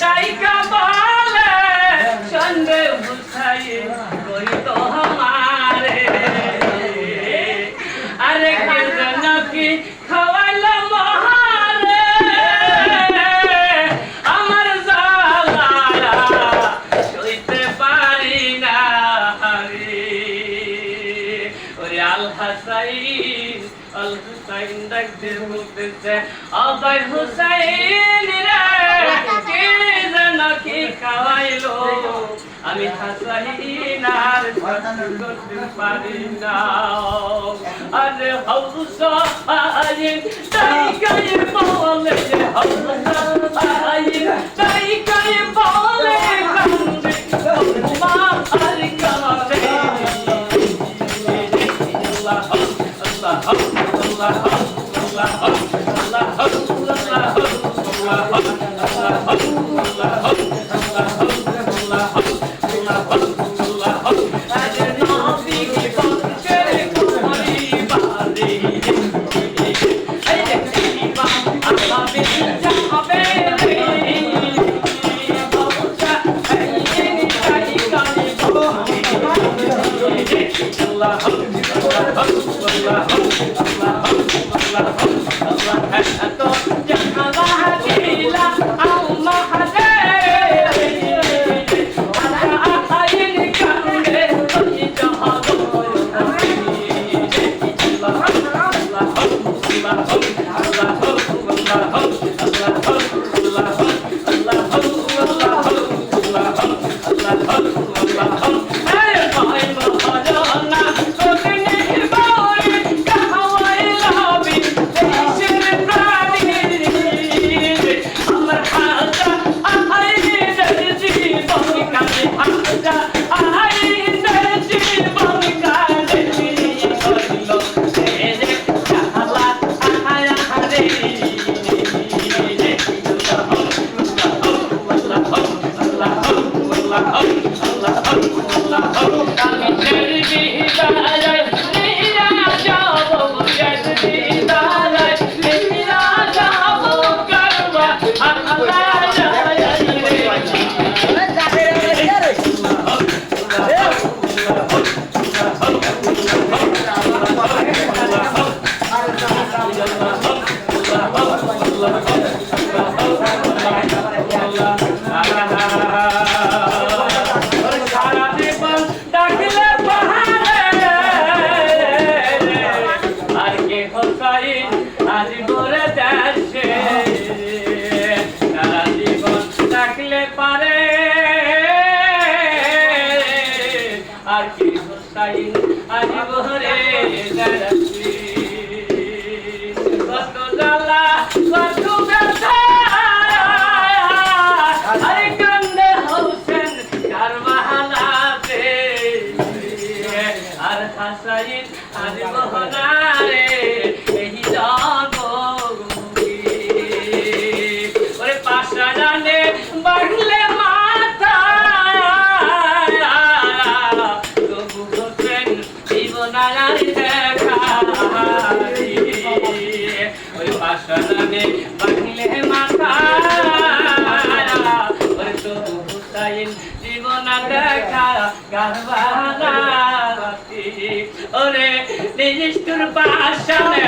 ডাইকা বলে সন্দেহ হুসাইন কই তো আমারে। জ্বালা সইতে পারি না রে ওরে আল হাসাইন, আল হুসাইন ডাকতে বলতেছে আবার হুসাইন। আমি হাসাইন আর সহ্য করতে পারি না আরে হুসাইন তাই গায়ে বলে হুসাইন তাই গায়ে বলে কান্দে মা আর কান্দে আল্লাহ আজ গোরে দেশে ডাকলে পারে। আর আজ গোরে দেশে কত দেখা গারবালা ওরে তোর পাশানে